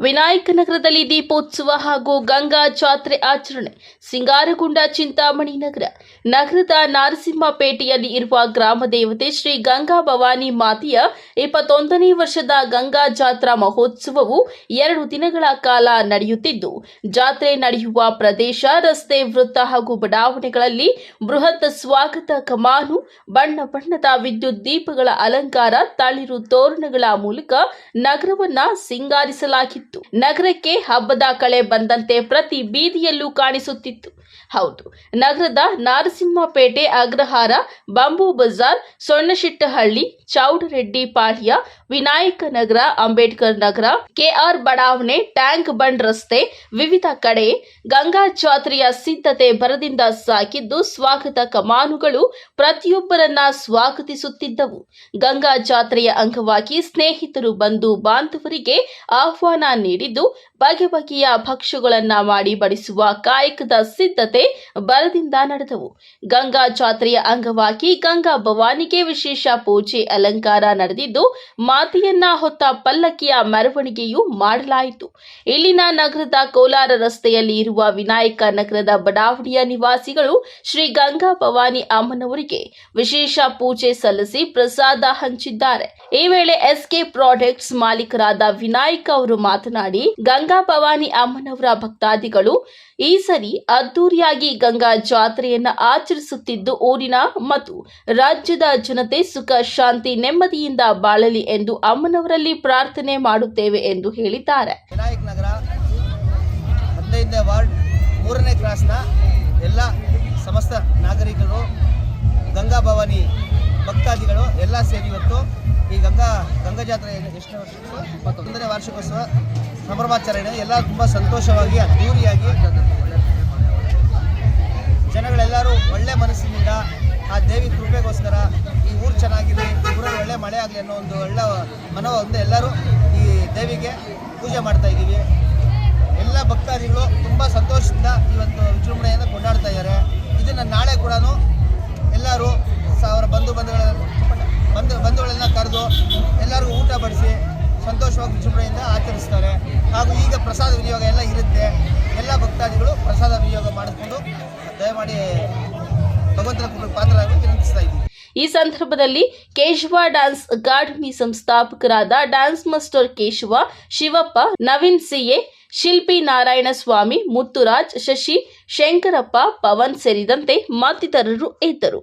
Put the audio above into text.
ವಿನಾಯಕ ನಗರದಲ್ಲಿ ದೀಪೋತ್ಸವ ಹಾಗೂ ಗಂಗಾ ಜಾತ್ರೆ ಆಚರಣೆ, ಸಿಂಗಾರಗುಂಡ ಚಿಂತಾಮಣಿ ನಗರ. ನಗರದ ನಾರಸಿಂಹಪೇಟೆಯಲ್ಲಿ ಇರುವ ಗ್ರಾಮ ದೇವತೆ ಶ್ರೀ ಗಂಗಾ ಭವಾನಿ ಮಾತೆಯ ಇಪ್ಪತ್ತೊಂದನೇ ವರ್ಷದ ಗಂಗಾ ಜಾತ್ರಾ ಮಹೋತ್ಸವವು ಎರಡು ದಿನಗಳ ಕಾಲ ನಡೆಯುತ್ತಿದ್ದು, ಜಾತ್ರೆ ನಡೆಯುವ ಪ್ರದೇಶ, ರಸ್ತೆ, ವೃತ್ತ ಹಾಗೂ ಬಡಾವಣೆಗಳಲ್ಲಿ ಬೃಹತ್ ಸ್ವಾಗತ ಕಮಾನು, ಬಣ್ಣ ಬಣ್ಣದ ವಿದ್ಯುತ್ ದೀಪಗಳ ಅಲಂಕಾರ, ತಳಿರು ತೋರಣಗಳ ಮೂಲಕ ನಗರವನ್ನ ಸಿಂಗಾರಿಸಲಾಗಿತ್ತು. ನಗರಕ್ಕೆ ಹಬ್ಬದ ಕಳೆ ಬಂದಂತೆ ಪ್ರತಿ ಬೀದಿಯಲ್ಲೂ ಕಾಣಿಸುತ್ತಿತ್ತು. ಹೌದು. ನಗರದ ನಾರಸಿಂಹಪೇಟೆ ಅಗ್ರಹಾರ, ಬಾಂಬು ಬಜಾರ್ ಸೊಣ್ಣಶಿಟ್ಟಹಳ್ಳಿ ಚೌಡರೆಡ್ಡಿ ಪಾಳ್ಯ, ವಿನಾಯಕ ನಗರ, ಅಂಬೇಡ್ಕರ್ ನಗರ, ಕೆಆರ್ ಬಡಾವಣೆ, ಟ್ಯಾಂಕ್ ಬಂಡ್ ರಸ್ತೆ, ವಿವಿಧ ಕಡೆ ಗಂಗಾ ಜಾತ್ರೆಯ ಸಿದ್ಧತೆ ಭರದಿಂದ ಸಾಕಿದ್ದು ಸ್ವಾಗತ ಕಮಾನುಗಳು ಪ್ರತಿಯೊಬ್ಬರನ್ನ ಸ್ವಾಗತಿಸುತ್ತಿದ್ದವು. ಗಂಗಾ ಜಾತ್ರೆಯ ಅಂಗವಾಗಿ ಸ್ನೇಹಿತರು ಬಂಧು ಬಾಂಧವರಿಗೆ ಆಹ್ವಾನ ನೀಡಿದ್ದು, ಬಗೆ ಬಗೆಯ ಭಕ್ಷ್ಯಗಳನ್ನ ಮಾಡಿ ಬಡಿಸುವ ಕಾಯಕದ ಸಿದ್ಧತೆ ಬರದಿಂದ ನಡೆದವು. ಗಂಗಾ ಜಾತ್ರೆಯ ಅಂಗವಾಗಿ ಗಂಗಾ ಭವಾನಿಗೆ ವಿಶೇಷ ಪೂಜೆ ಅಲಂಕಾರ ನಡೆದಿದ್ದು, ಮಾತೆಯನ್ನ ಹೊತ್ತ ಪಲ್ಲಕ್ಕಿಯ ಮೆರವಣಿಗೆಯೂ ಮಾಡಲಾಯಿತು. ಇಲ್ಲಿನ ನಗರದ ಕೋಲಾರ ರಸ್ತೆಯಲ್ಲಿ ಇರುವ ವಿನಾಯಕ ನಗರದ ಬಡಾವಣೆಯ ನಿವಾಸಿಗಳು ಶ್ರೀ ಗಂಗಾ ಭವಾನಿ ಅಮ್ಮನವರಿಗೆ ವಿಶೇಷ ಪೂಜೆ ಸಲ್ಲಿಸಿ ಪ್ರಸಾದ ಹಂಚಿದ್ದಾರೆ. ಈ ವೇಳೆ ಎಸ್ಕೆ ಪ್ರಾಡಕ್ಟ್ಸ್ ಮಾಲೀಕರಾದ ವಿನಾಯಕ್ ಅವರು ಮಾತನಾಡಿ, ಗಂಗಾ ಭವಾನಿ ಅಮ್ಮನವರ ಭಕ್ತಾದಿಗಳು ಈ ಸರಿ ಅದ್ದೂರಿಯಾಗಿ ಗಂಗಾ ಜಾತ್ರೆಯನ್ನು ಆಚರಿಸುತ್ತಿದ್ದು ಊರಿನ ಮತ್ತು ರಾಜ್ಯದ ಜನತೆ ಸುಖ, ಶಾಂತಿ, ನೆಮ್ಮದಿಯಿಂದ ಬಾಳಲಿ ಎಂದು ಅಮ್ಮನವರಲ್ಲಿ ಪ್ರಾರ್ಥನೆ ಮಾಡುತ್ತೇವೆ ಎಂದು ಹೇಳಿದ್ದಾರೆ. ವಿನಾಯಕ್ ನಗರ ಹದಿನೈದನೇ ವಾರ್ಡ್ ಮೂರನೇ ಕ್ರಾಸ್ನ ಎಲ್ಲ ಸಮಸ್ತ ನಾಗರಿಕರು, ಗಂಗಾ ಭವಾನಿ ಭಕ್ತಾದಿಗಳು ಎಲ್ಲ ಸೇರಿ ಇವತ್ತು ಈ ಗಂಗಾ ಗಂಗಾ ಜಾತ್ರೆ ಎಷ್ಟನೇ ವರ್ಷ ಇಪ್ಪತ್ತೊಂದನೇ ವಾರ್ಷಿಕೋತ್ಸವ ಸಂಭ್ರಮಾಚರಣೆ ಎಲ್ಲ ತುಂಬ ಸಂತೋಷವಾಗಿ ಜನಗಳೆಲ್ಲರೂ ಒಳ್ಳೆ ಮನಸ್ಸಿನಿಂದ ಆ ದೇವಿ ಕೃಪೆಗೋಸ್ಕರ ಈ ಊರು ಚೆನ್ನಾಗಿದೆ ಊರಲ್ಲಿ ಒಳ್ಳೆ ಮಳೆ ಆಗಲಿ ಅನ್ನೋ ಒಂದು ಒಳ್ಳೆ ಮನೋ ಒಂದು ಎಲ್ಲರೂ ಈ ದೇವಿಗೆ ಪೂಜೆ ಮಾಡ್ತಾ ಇದ್ದೀವಿ. ಎಲ್ಲ ಭಕ್ತಾದಿಗಳು ತುಂಬ ಸಂತೋಷದಿಂದ ಈ ಒಂದು ವಿಜೃಂಭಣೆಯನ್ನು ಕೊಂಡಾಡ್ತಾ ಇದ್ದಾರೆ. ಇದನ್ನು ನಾಳೆ ಕೂಡ ಎಲ್ಲರೂ ಸಾವಿರ ಬಂಧು ಬಂಧುಗಳ ಬಂಧು ಬಂಧುಗಳನ್ನ ಕರೆದು ಎಲ್ಲರಿಗೂ ಊಟ ಬಡಿಸಿ ಸಂತೋಷವಾಗಿ ವಿಜೃಂಭಣೆಯಿಂದ ಆಚರಿಸ್ತಾರೆ. ಹಾಗೂ ಈಗ ಪ್ರಸಾದ ವಿನಿಯೋಗ ಎಲ್ಲ ಇರುತ್ತೆ. ಎಲ್ಲ ಭಕ್ತಾದಿಗಳು ಪ್ರಸಾದ ವಿನಿಯೋಗ ಮಾಡಿಸ್ಕೊಂಡು ದಯಮಾಡಿ ಈ ಸಂದರ್ಭದಲ್ಲಿ ಕೇಶವ ಡ್ಯಾನ್ಸ್ ಅಕಾಡೆಮಿ ಸಂಸ್ಥಾಪಕರಾದ dance master Keshava Shivappa, Naveen CA, Shilpi Narayana Swamy Muthuraj, Shashi Shankarappa, Pavan ಸೇರಿದಂತೆ ಮತ್ತಿತರರು ಇದ್ದರು.